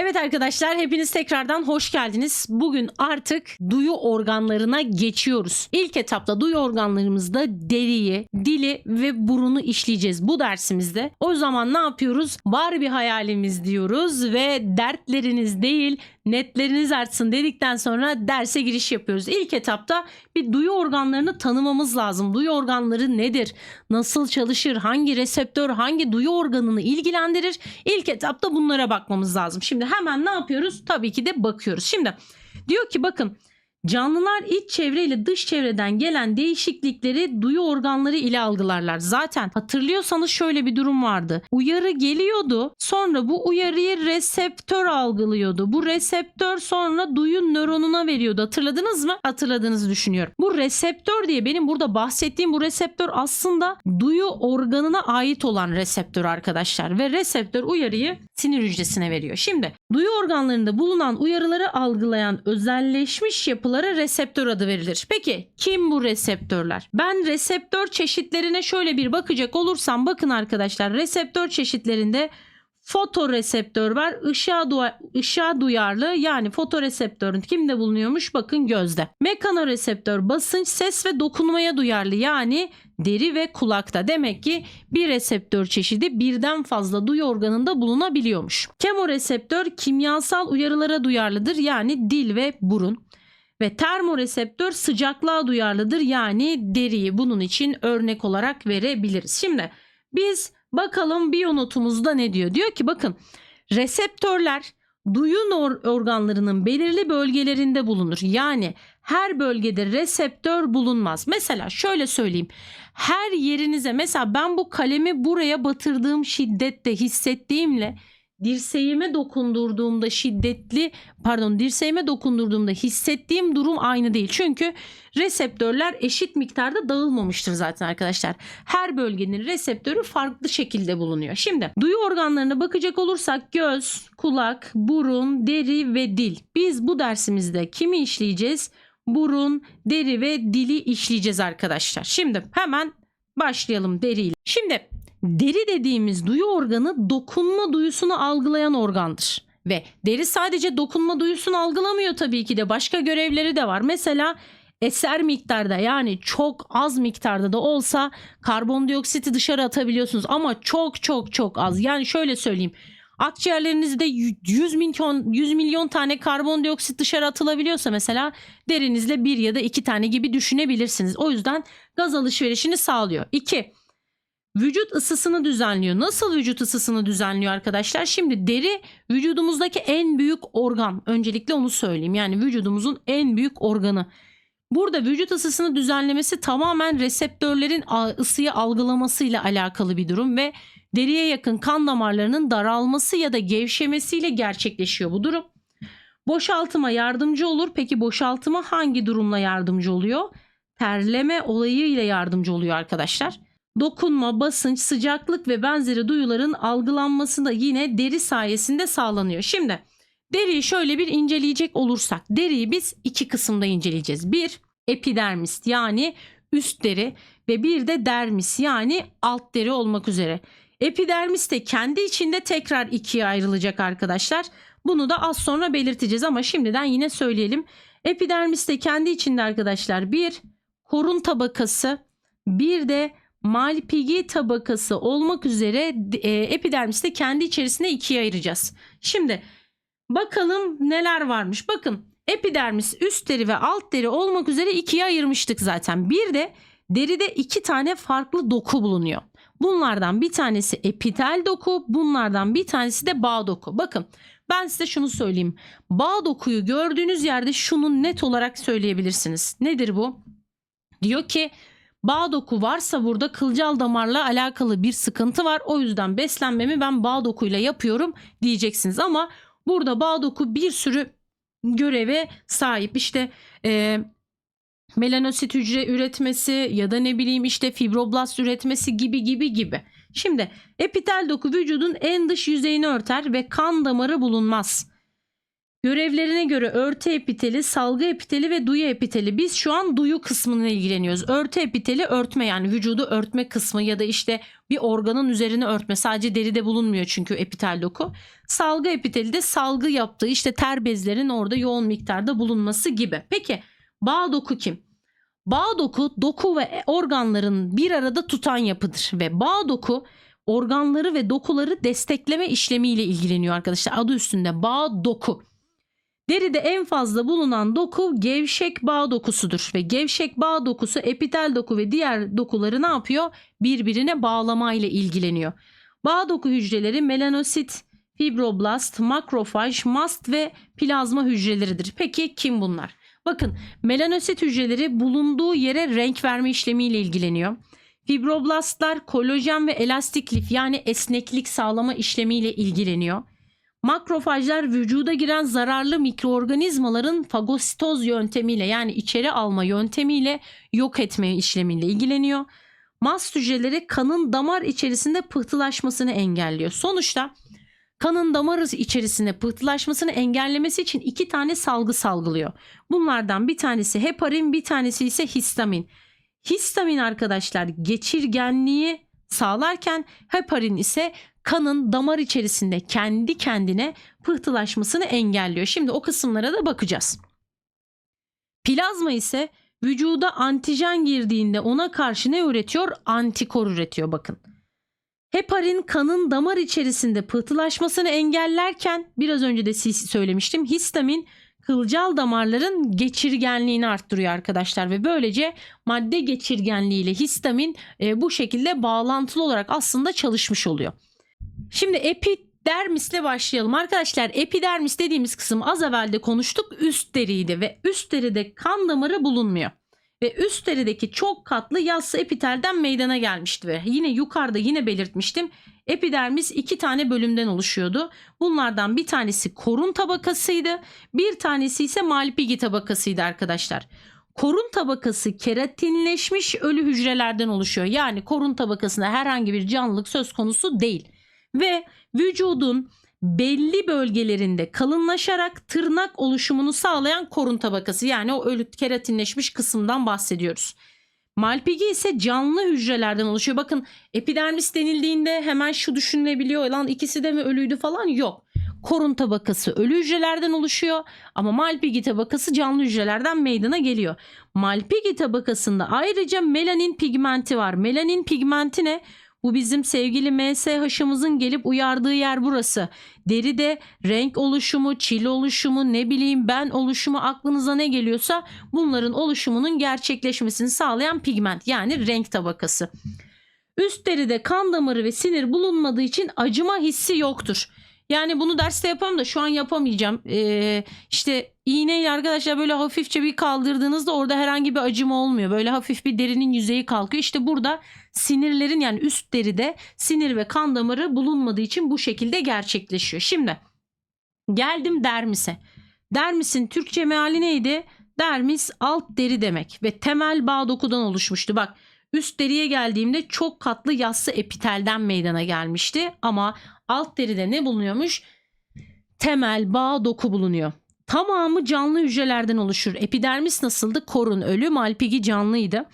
Evet arkadaşlar hepiniz tekrardan hoş geldiniz. Bugün artık duyu organlarına geçiyoruz. İlk etapta duyu organlarımızda deriyi, dili ve burunu işleyeceğiz bu dersimizde. O zaman ne yapıyoruz? Var bir hayalimiz diyoruz ve dertleriniz değil netleriniz artsın dedikten sonra derse giriş yapıyoruz. İlk etapta bir duyu organlarını tanımamız lazım. Duyu organları nedir? Nasıl çalışır? Hangi reseptör hangi duyu organını ilgilendirir? İlk etapta bunlara bakmamız lazım. Şimdi hemen ne yapıyoruz? Tabii ki de bakıyoruz. Şimdi diyor ki bakın Canlılar iç çevre ile dış çevreden gelen değişiklikleri duyu organları ile algılarlar. Zaten hatırlıyorsanız şöyle bir durum vardı. Uyarı geliyordu. Sonra bu uyarıyı reseptör algılıyordu. Bu reseptör sonra duyu nöronuna veriyordu. Hatırladınız mı? Hatırladığınızı düşünüyorum. Bu reseptör diye benim burada bahsettiğim bu reseptör aslında duyu organına ait olan reseptör arkadaşlar. Ve reseptör uyarıyı sinir hücresine veriyor. Şimdi duyu organlarında bulunan uyarıları algılayan özelleşmiş yapılara reseptör adı verilir. Peki kim bu reseptörler? Ben reseptör çeşitlerine şöyle bir bakacak olursam bakın arkadaşlar reseptör çeşitlerinde fotoreseptör var. Işığa, dua- ışığa duyarlı yani fotoreseptörün kimde bulunuyormuş? Bakın gözde. Mekanoreseptör basınç, ses ve dokunmaya duyarlı yani deri ve kulakta. Demek ki bir reseptör çeşidi birden fazla duyu organında bulunabiliyormuş. Kemoreseptör kimyasal uyarılara duyarlıdır yani dil ve burun. Ve termoreseptör sıcaklığa duyarlıdır yani deriyi bunun için örnek olarak verebiliriz. Şimdi biz bakalım biyonotumuzda ne diyor? Diyor ki bakın reseptörler duyu organlarının belirli bölgelerinde bulunur. Yani her bölgede reseptör bulunmaz. Mesela şöyle söyleyeyim. Her yerinize mesela ben bu kalemi buraya batırdığım şiddette hissettiğimle dirseğime dokundurduğumda şiddetli pardon dirseğime dokundurduğumda hissettiğim durum aynı değil. Çünkü reseptörler eşit miktarda dağılmamıştır zaten arkadaşlar. Her bölgenin reseptörü farklı şekilde bulunuyor. Şimdi duyu organlarına bakacak olursak göz, kulak, burun, deri ve dil. Biz bu dersimizde kimi işleyeceğiz? Burun, deri ve dili işleyeceğiz arkadaşlar. Şimdi hemen başlayalım deriyle. Şimdi Deri dediğimiz duyu organı dokunma duyusunu algılayan organdır. Ve deri sadece dokunma duyusunu algılamıyor tabii ki de başka görevleri de var. Mesela eser miktarda yani çok az miktarda da olsa karbondioksiti dışarı atabiliyorsunuz ama çok çok çok az. Yani şöyle söyleyeyim. Akciğerlerinizde 100 milyon 100 milyon tane karbondioksit dışarı atılabiliyorsa mesela derinizle bir ya da iki tane gibi düşünebilirsiniz. O yüzden gaz alışverişini sağlıyor. 2. Vücut ısısını düzenliyor. Nasıl vücut ısısını düzenliyor arkadaşlar? Şimdi deri vücudumuzdaki en büyük organ. Öncelikle onu söyleyeyim. Yani vücudumuzun en büyük organı. Burada vücut ısısını düzenlemesi tamamen reseptörlerin ısıyı algılamasıyla alakalı bir durum ve deriye yakın kan damarlarının daralması ya da gevşemesiyle gerçekleşiyor bu durum. Boşaltıma yardımcı olur. Peki boşaltıma hangi durumla yardımcı oluyor? Terleme olayıyla yardımcı oluyor arkadaşlar. Dokunma, basınç, sıcaklık ve benzeri duyuların algılanması da yine deri sayesinde sağlanıyor. Şimdi deriyi şöyle bir inceleyecek olursak deriyi biz iki kısımda inceleyeceğiz. Bir epidermis yani üst deri ve bir de dermis yani alt deri olmak üzere. Epidermis de kendi içinde tekrar ikiye ayrılacak arkadaşlar. Bunu da az sonra belirteceğiz ama şimdiden yine söyleyelim. Epidermis de kendi içinde arkadaşlar bir korun tabakası bir de Malpighi tabakası olmak üzere e, epidermisi de kendi içerisinde ikiye ayıracağız. Şimdi bakalım neler varmış. Bakın epidermis üst deri ve alt deri olmak üzere ikiye ayırmıştık zaten. Bir de deride iki tane farklı doku bulunuyor. Bunlardan bir tanesi epitel doku, bunlardan bir tanesi de bağ doku. Bakın ben size şunu söyleyeyim. Bağ dokuyu gördüğünüz yerde şunu net olarak söyleyebilirsiniz. Nedir bu? Diyor ki bağ doku varsa burada kılcal damarla alakalı bir sıkıntı var. O yüzden beslenmemi ben bağ dokuyla yapıyorum diyeceksiniz. Ama burada bağ doku bir sürü göreve sahip. İşte e, melanosit hücre üretmesi ya da ne bileyim işte fibroblast üretmesi gibi gibi gibi. Şimdi epitel doku vücudun en dış yüzeyini örter ve kan damarı bulunmaz. Görevlerine göre örtü epiteli, salgı epiteli ve duyu epiteli. Biz şu an duyu kısmına ilgileniyoruz. Örtü epiteli örtme yani vücudu örtme kısmı ya da işte bir organın üzerine örtme. Sadece deride bulunmuyor çünkü epitel doku. Salgı epiteli de salgı yaptığı işte ter bezlerin orada yoğun miktarda bulunması gibi. Peki bağ doku kim? Bağ doku doku ve organların bir arada tutan yapıdır ve bağ doku organları ve dokuları destekleme işlemiyle ilgileniyor arkadaşlar. Adı üstünde bağ doku. Deride en fazla bulunan doku gevşek bağ dokusudur ve gevşek bağ dokusu epitel doku ve diğer dokuları ne yapıyor? Birbirine bağlama ile ilgileniyor. Bağ doku hücreleri melanosit, fibroblast, makrofaj, mast ve plazma hücreleridir. Peki kim bunlar? Bakın melanosit hücreleri bulunduğu yere renk verme işlemiyle ilgileniyor. Fibroblastlar kolajen ve elastik lif yani esneklik sağlama işlemiyle ilgileniyor. Makrofajlar vücuda giren zararlı mikroorganizmaların fagositoz yöntemiyle yani içeri alma yöntemiyle yok etme işlemiyle ilgileniyor. Mast hücreleri kanın damar içerisinde pıhtılaşmasını engelliyor. Sonuçta kanın damar içerisinde pıhtılaşmasını engellemesi için iki tane salgı salgılıyor. Bunlardan bir tanesi heparin bir tanesi ise histamin. Histamin arkadaşlar geçirgenliği sağlarken heparin ise kanın damar içerisinde kendi kendine pıhtılaşmasını engelliyor. Şimdi o kısımlara da bakacağız. Plazma ise vücuda antijen girdiğinde ona karşı ne üretiyor? Antikor üretiyor bakın. Heparin kanın damar içerisinde pıhtılaşmasını engellerken biraz önce de siz söylemiştim. Histamin kılcal damarların geçirgenliğini arttırıyor arkadaşlar ve böylece madde geçirgenliği ile histamin e, bu şekilde bağlantılı olarak aslında çalışmış oluyor. Şimdi epidermisle başlayalım. Arkadaşlar epidermis dediğimiz kısım az evvel de konuştuk üst deriydi ve üst deride kan damarı bulunmuyor. Ve üst derideki çok katlı yassı epitelden meydana gelmişti ve yine yukarıda yine belirtmiştim. Epidermis iki tane bölümden oluşuyordu. Bunlardan bir tanesi korun tabakasıydı. Bir tanesi ise malpigi tabakasıydı arkadaşlar. Korun tabakası keratinleşmiş ölü hücrelerden oluşuyor. Yani korun tabakasında herhangi bir canlılık söz konusu değil. Ve vücudun belli bölgelerinde kalınlaşarak tırnak oluşumunu sağlayan korun tabakası yani o ölü keratinleşmiş kısımdan bahsediyoruz. Malpigi ise canlı hücrelerden oluşuyor. Bakın epidermis denildiğinde hemen şu düşünülebiliyor. Lan ikisi de mi ölüydü falan yok. Korun tabakası ölü hücrelerden oluşuyor ama Malpighi tabakası canlı hücrelerden meydana geliyor. Malpighi tabakasında ayrıca melanin pigmenti var. Melanin pigmenti ne? Bu bizim sevgili MSH'ımızın gelip uyardığı yer burası. Deride renk oluşumu, çil oluşumu, ne bileyim ben oluşumu aklınıza ne geliyorsa bunların oluşumunun gerçekleşmesini sağlayan pigment yani renk tabakası. Üst deride kan damarı ve sinir bulunmadığı için acıma hissi yoktur. Yani bunu derste yapalım da şu an yapamayacağım. Ee, işte iğneyi arkadaşlar böyle hafifçe bir kaldırdığınızda orada herhangi bir acıma olmuyor. Böyle hafif bir derinin yüzeyi kalkıyor. İşte burada sinirlerin yani üst deride sinir ve kan damarı bulunmadığı için bu şekilde gerçekleşiyor. Şimdi geldim dermise. Dermisin Türkçe meali neydi? Dermis alt deri demek ve temel bağ dokudan oluşmuştu. Bak üst deriye geldiğimde çok katlı yassı epitelden meydana gelmişti ama alt deride ne bulunuyormuş? Temel bağ doku bulunuyor. Tamamı canlı hücrelerden oluşur. Epidermis nasıldı? Korun ölü, malpigi canlıydı.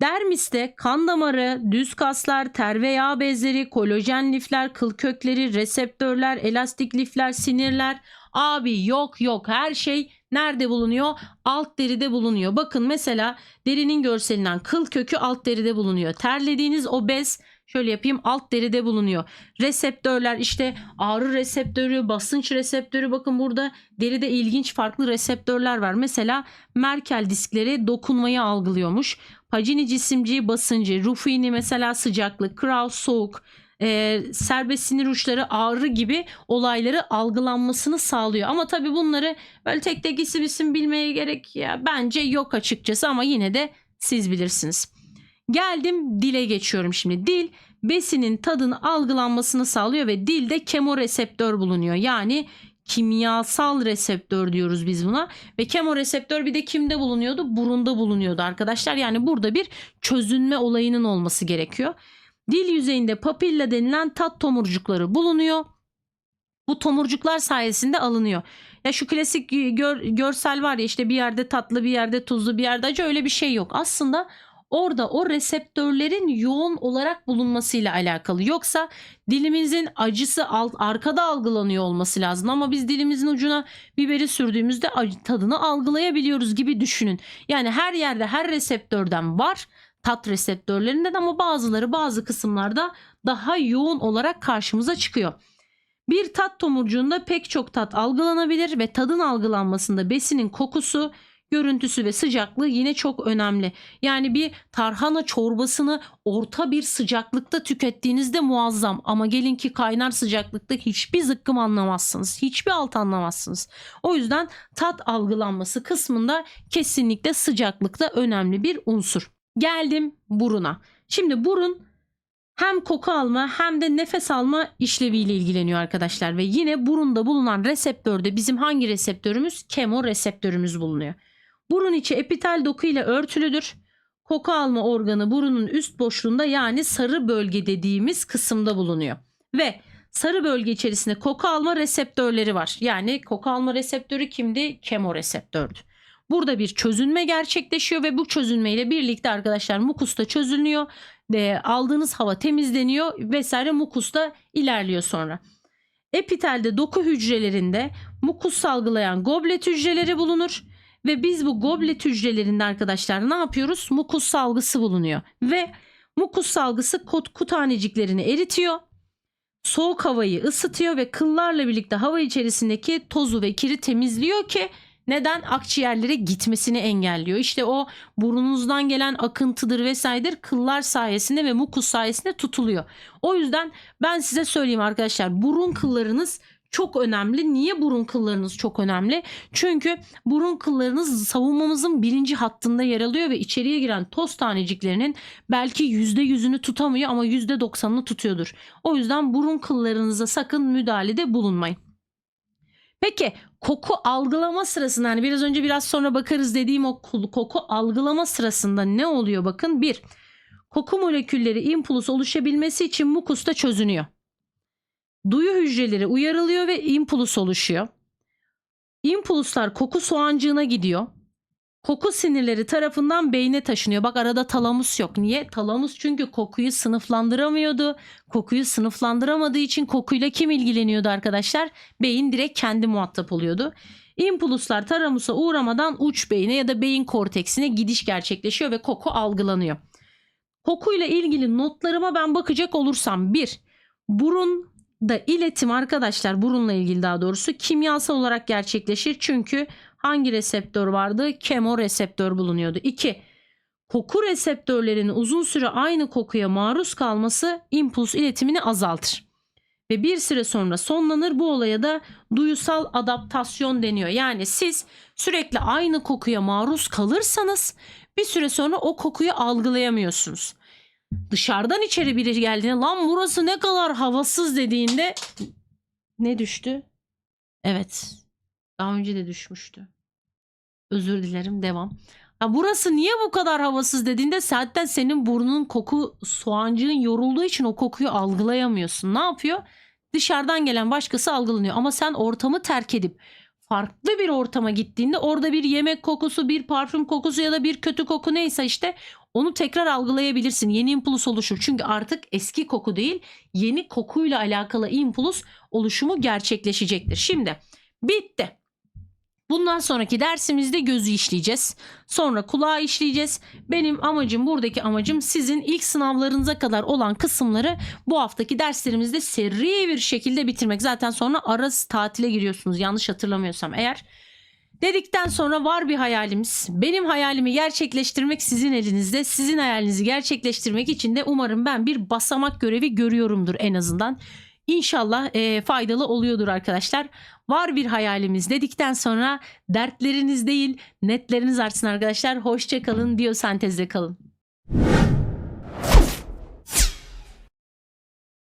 Dermiste kan damarı, düz kaslar, ter ve yağ bezleri, kolajen lifler, kıl kökleri, reseptörler, elastik lifler, sinirler. Abi yok yok her şey nerede bulunuyor? Alt deride bulunuyor. Bakın mesela derinin görselinden kıl kökü alt deride bulunuyor. Terlediğiniz o bez Şöyle yapayım alt deride bulunuyor. Reseptörler işte ağrı reseptörü, basınç reseptörü bakın burada deride ilginç farklı reseptörler var. Mesela Merkel diskleri dokunmayı algılıyormuş. Pacini cisimciği basıncı, Ruffini mesela sıcaklık, Kraus soğuk, e, serbest sinir uçları ağrı gibi olayları algılanmasını sağlıyor. Ama tabii bunları böyle tek tek isim isim bilmeye gerek ya bence yok açıkçası ama yine de siz bilirsiniz. Geldim dile geçiyorum şimdi. Dil besinin tadını algılanmasını sağlıyor ve dilde kemoreseptör bulunuyor. Yani kimyasal reseptör diyoruz biz buna. Ve kemoreseptör bir de kimde bulunuyordu? Burunda bulunuyordu arkadaşlar. Yani burada bir çözünme olayının olması gerekiyor. Dil yüzeyinde papilla denilen tat tomurcukları bulunuyor. bu tomurcuklar sayesinde alınıyor. Ya şu klasik gör- görsel var ya işte bir yerde tatlı bir yerde tuzlu bir yerde acı öyle bir şey yok. Aslında orada o reseptörlerin yoğun olarak bulunmasıyla alakalı. Yoksa dilimizin acısı alt, arkada algılanıyor olması lazım ama biz dilimizin ucuna biberi sürdüğümüzde acı tadını algılayabiliyoruz gibi düşünün. Yani her yerde her reseptörden var tat reseptörlerinden ama bazıları bazı kısımlarda daha yoğun olarak karşımıza çıkıyor. Bir tat tomurcuğunda pek çok tat algılanabilir ve tadın algılanmasında besinin kokusu, görüntüsü ve sıcaklığı yine çok önemli. Yani bir tarhana çorbasını orta bir sıcaklıkta tükettiğinizde muazzam ama gelin ki kaynar sıcaklıkta hiçbir zıkkım anlamazsınız. Hiçbir alt anlamazsınız. O yüzden tat algılanması kısmında kesinlikle sıcaklıkta önemli bir unsur. Geldim buruna. Şimdi burun hem koku alma hem de nefes alma işleviyle ilgileniyor arkadaşlar ve yine burunda bulunan reseptörde bizim hangi reseptörümüz? Kemoreseptörümüz bulunuyor. Burun içi epitel doku ile örtülüdür. Koku alma organı burunun üst boşluğunda yani sarı bölge dediğimiz kısımda bulunuyor. Ve sarı bölge içerisinde koku alma reseptörleri var. Yani koku alma reseptörü kimdi? Kemoreseptördü. Burada bir çözünme gerçekleşiyor ve bu çözünmeyle birlikte arkadaşlar mukusta çözülüyor. E, aldığınız hava temizleniyor vesaire mukusta ilerliyor sonra. Epitelde doku hücrelerinde mukus salgılayan goblet hücreleri bulunur. Ve biz bu goblet hücrelerinde arkadaşlar ne yapıyoruz? Mukus salgısı bulunuyor. Ve mukus salgısı kutu taneciklerini eritiyor. Soğuk havayı ısıtıyor ve kıllarla birlikte hava içerisindeki tozu ve kiri temizliyor ki neden? Akciğerlere gitmesini engelliyor. İşte o burnunuzdan gelen akıntıdır vesairedir kıllar sayesinde ve mukus sayesinde tutuluyor. O yüzden ben size söyleyeyim arkadaşlar burun kıllarınız çok önemli. Niye burun kıllarınız çok önemli? Çünkü burun kıllarınız savunmamızın birinci hattında yer alıyor ve içeriye giren toz taneciklerinin belki %100'ünü tutamıyor ama %90'ını tutuyordur. O yüzden burun kıllarınıza sakın müdahalede bulunmayın. Peki koku algılama sırasında hani biraz önce biraz sonra bakarız dediğim o koku algılama sırasında ne oluyor bakın bir koku molekülleri impuls oluşabilmesi için mukusta çözünüyor. Duyu hücreleri uyarılıyor ve impuls oluşuyor. İmpulslar koku soğancığına gidiyor. Koku sinirleri tarafından beyne taşınıyor. Bak arada talamus yok. Niye? Talamus çünkü kokuyu sınıflandıramıyordu. Kokuyu sınıflandıramadığı için kokuyla kim ilgileniyordu arkadaşlar? Beyin direkt kendi muhatap oluyordu. İmpulslar talamusa uğramadan uç beyine ya da beyin korteksine gidiş gerçekleşiyor ve koku algılanıyor. Kokuyla ilgili notlarıma ben bakacak olursam bir burun da iletim arkadaşlar burunla ilgili daha doğrusu kimyasal olarak gerçekleşir. Çünkü hangi reseptör vardı? Kemoreseptör bulunuyordu. 2. Koku reseptörlerinin uzun süre aynı kokuya maruz kalması impuls iletimini azaltır. Ve bir süre sonra sonlanır bu olaya da duyusal adaptasyon deniyor. Yani siz sürekli aynı kokuya maruz kalırsanız bir süre sonra o kokuyu algılayamıyorsunuz. Dışarıdan içeri biri geldiğinde lan burası ne kadar havasız dediğinde ne düştü? Evet. Daha önce de düşmüştü. Özür dilerim devam. Ya burası niye bu kadar havasız dediğinde zaten senin burnunun koku soğancığın yorulduğu için o kokuyu algılayamıyorsun. Ne yapıyor? Dışarıdan gelen başkası algılanıyor ama sen ortamı terk edip farklı bir ortama gittiğinde orada bir yemek kokusu, bir parfüm kokusu ya da bir kötü koku neyse işte onu tekrar algılayabilirsin. Yeni impuls oluşur. Çünkü artık eski koku değil, yeni kokuyla alakalı impuls oluşumu gerçekleşecektir. Şimdi bitti. Bundan sonraki dersimizde gözü işleyeceğiz. Sonra kulağı işleyeceğiz. Benim amacım buradaki amacım sizin ilk sınavlarınıza kadar olan kısımları bu haftaki derslerimizde seri bir şekilde bitirmek. Zaten sonra arası tatile giriyorsunuz yanlış hatırlamıyorsam eğer. Dedikten sonra var bir hayalimiz. Benim hayalimi gerçekleştirmek sizin elinizde. Sizin hayalinizi gerçekleştirmek için de umarım ben bir basamak görevi görüyorumdur en azından. İnşallah e, faydalı oluyordur arkadaşlar. Var bir hayalimiz dedikten sonra dertleriniz değil netleriniz artsın arkadaşlar. Hoşça kalın, biyosentezle kalın.